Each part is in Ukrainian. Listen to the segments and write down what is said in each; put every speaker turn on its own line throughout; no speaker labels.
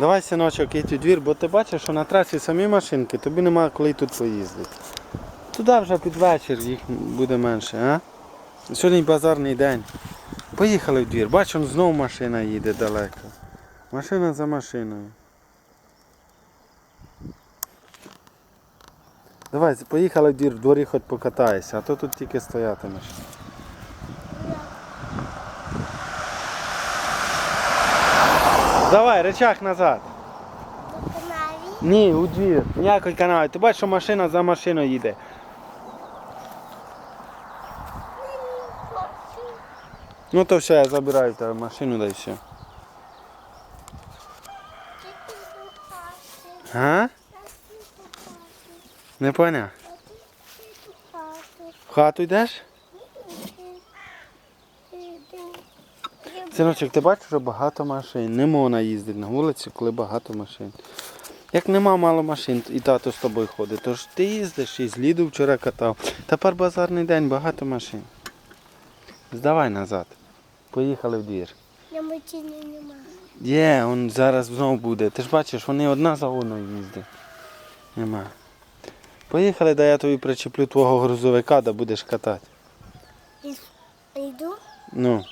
Давай, синочок, йдь у двір, бо ти бачиш, що на трасі самі машинки, тобі нема коли тут поїздити. Туди вже під вечір їх буде менше, а? Сьогодні базарний день. Поїхали в двір. Бачимо, знову машина їде далеко. Машина за машиною. Давай, поїхали в двір, в дворі хоч покатайся, а то тут тільки стоятимеш. Давай, речах назад.
До канаві.
Ні, у двір. Ніякої канави. Ти бачиш, що машина за машиною їде. Ну то все, я забираю тебе машину, да і все. А? Не поняв? В хату йдеш? Синочок, ти бачиш, що багато машин. Не можна їздити на вулиці, коли багато машин. Як нема мало машин, і тато з тобою ходить, то ж ти їздиш і з Ліду вчора катав. Тепер базарний день, багато машин. Здавай назад. Поїхали в двір.
Я мочини нема.
Є, он зараз знову буде. Ти ж бачиш, вони одна за одною їздять. Нема. Поїхали, да я тобі причеплю твого грузовика, да будеш катати.
Йду.
Ну,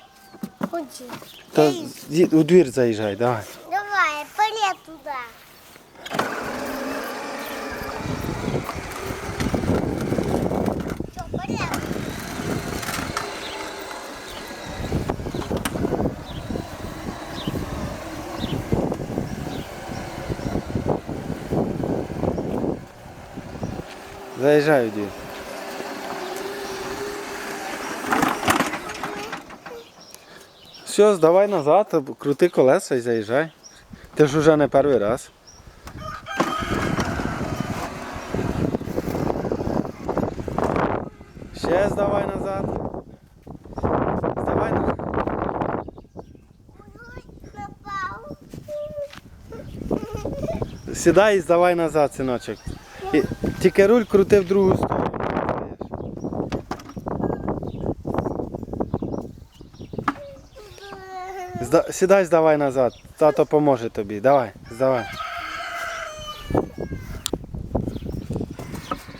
То з'їд- у двір заїжджай, давай.
Давай, полет туди. Що, полет?
Заїжджай у двір. Все, здавай назад, крути колеса і заїжджай. Ти ж уже не перший раз. Ще здавай назад. Здавай назад. Сідай і здавай назад, синочок. І, тільки руль крути в другу сторону. Зда, сідай, здавай назад. Тато поможе тобі. Давай, здавай.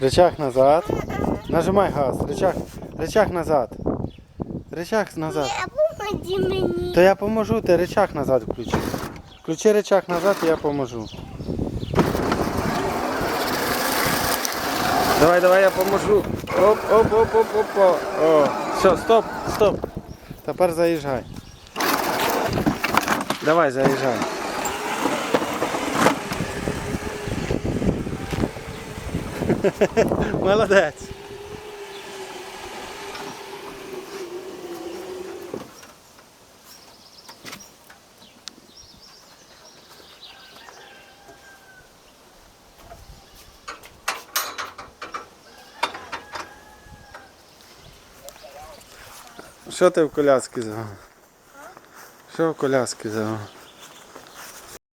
Рычаг назад. Нажимай газ. Рычаг, рычаг назад. Рычаг назад.
Не, помоги мені.
То я поможу, ти рычаг назад включи. Включи рычаг назад і я поможу. Давай, давай, я поможу. Оп, оп, оп, оп, оп, оп. О, все, стоп, стоп. Тепер заїжджай. Давай, заїжджай. Молодець. Що ти в коляски взяв? Що в коляски взяв?